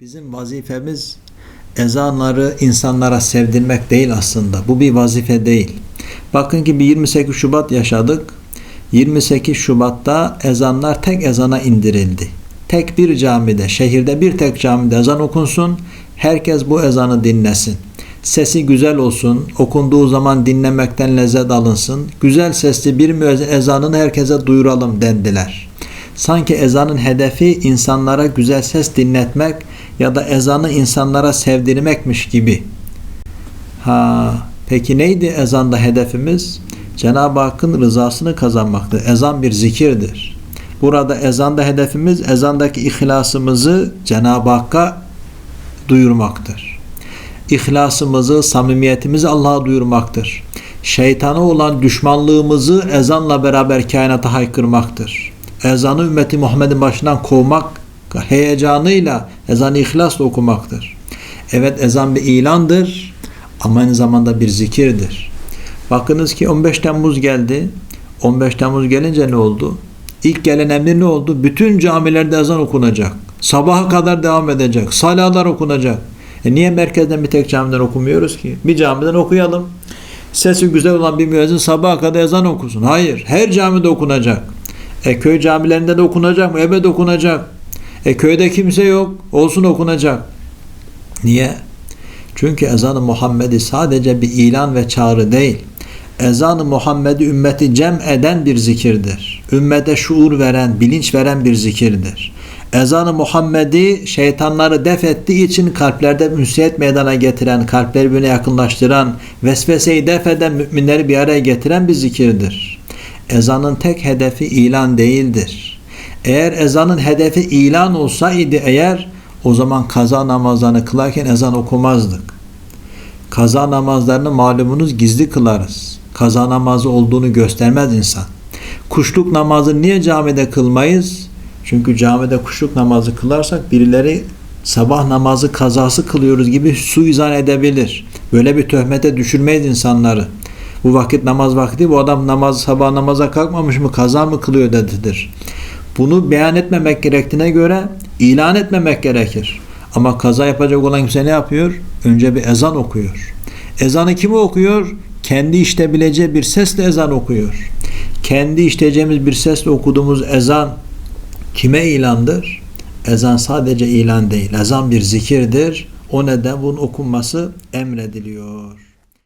Bizim vazifemiz ezanları insanlara sevdirmek değil aslında. Bu bir vazife değil. Bakın ki bir 28 Şubat yaşadık. 28 Şubat'ta ezanlar tek ezana indirildi. Tek bir camide, şehirde bir tek camide ezan okunsun. Herkes bu ezanı dinlesin. Sesi güzel olsun, okunduğu zaman dinlemekten lezzet alınsın. Güzel sesli bir ezanını herkese duyuralım dendiler. Sanki ezanın hedefi insanlara güzel ses dinletmek ya da ezanı insanlara sevdirmekmiş gibi. Ha, peki neydi ezanda hedefimiz? Cenab-ı Hakk'ın rızasını kazanmaktı. Ezan bir zikirdir. Burada ezanda hedefimiz ezandaki ihlasımızı Cenab-ı Hakk'a duyurmaktır. İhlasımızı, samimiyetimizi Allah'a duyurmaktır. Şeytana olan düşmanlığımızı ezanla beraber kainata haykırmaktır. Ezanı ümmeti Muhammed'in başından kovmak heyecanıyla ezanı ihlasla okumaktır. Evet ezan bir ilandır ama aynı zamanda bir zikirdir. Bakınız ki 15 Temmuz geldi. 15 Temmuz gelince ne oldu? İlk gelen emir ne oldu? Bütün camilerde ezan okunacak. Sabaha kadar devam edecek. Salalar okunacak. E niye merkezden bir tek camiden okumuyoruz ki? Bir camiden okuyalım. Sesi güzel olan bir müezzin sabaha kadar ezan okusun. Hayır. Her camide okunacak. E köy camilerinde de okunacak mı? Evet okunacak. E köyde kimse yok. Olsun okunacak. Niye? Çünkü ezan-ı Muhammed'i sadece bir ilan ve çağrı değil. Ezan-ı Muhammed'i ümmeti cem eden bir zikirdir. Ümmete şuur veren, bilinç veren bir zikirdir. Ezan-ı Muhammed'i şeytanları def ettiği için kalplerde müsiyet meydana getiren, kalpleri birbirine yakınlaştıran, vesveseyi def eden müminleri bir araya getiren bir zikirdir. Ezanın tek hedefi ilan değildir. Eğer ezanın hedefi ilan olsaydı eğer o zaman kaza namazlarını kılarken ezan okumazdık. Kaza namazlarını malumunuz gizli kılarız. Kaza namazı olduğunu göstermez insan. Kuşluk namazı niye camide kılmayız? Çünkü camide kuşluk namazı kılarsak birileri sabah namazı kazası kılıyoruz gibi suizan edebilir. Böyle bir töhmete düşürmeyiz insanları. Bu vakit namaz vakti bu adam namaz sabah namaza kalkmamış mı kaza mı kılıyor dedidir. Bunu beyan etmemek gerektiğine göre ilan etmemek gerekir. Ama kaza yapacak olan kimse ne yapıyor? Önce bir ezan okuyor. Ezanı kim okuyor? Kendi iştebileceği bir sesle ezan okuyor. Kendi işleyeceğimiz bir sesle okuduğumuz ezan kime ilandır? Ezan sadece ilan değil. Ezan bir zikirdir. O neden bunun okunması emrediliyor.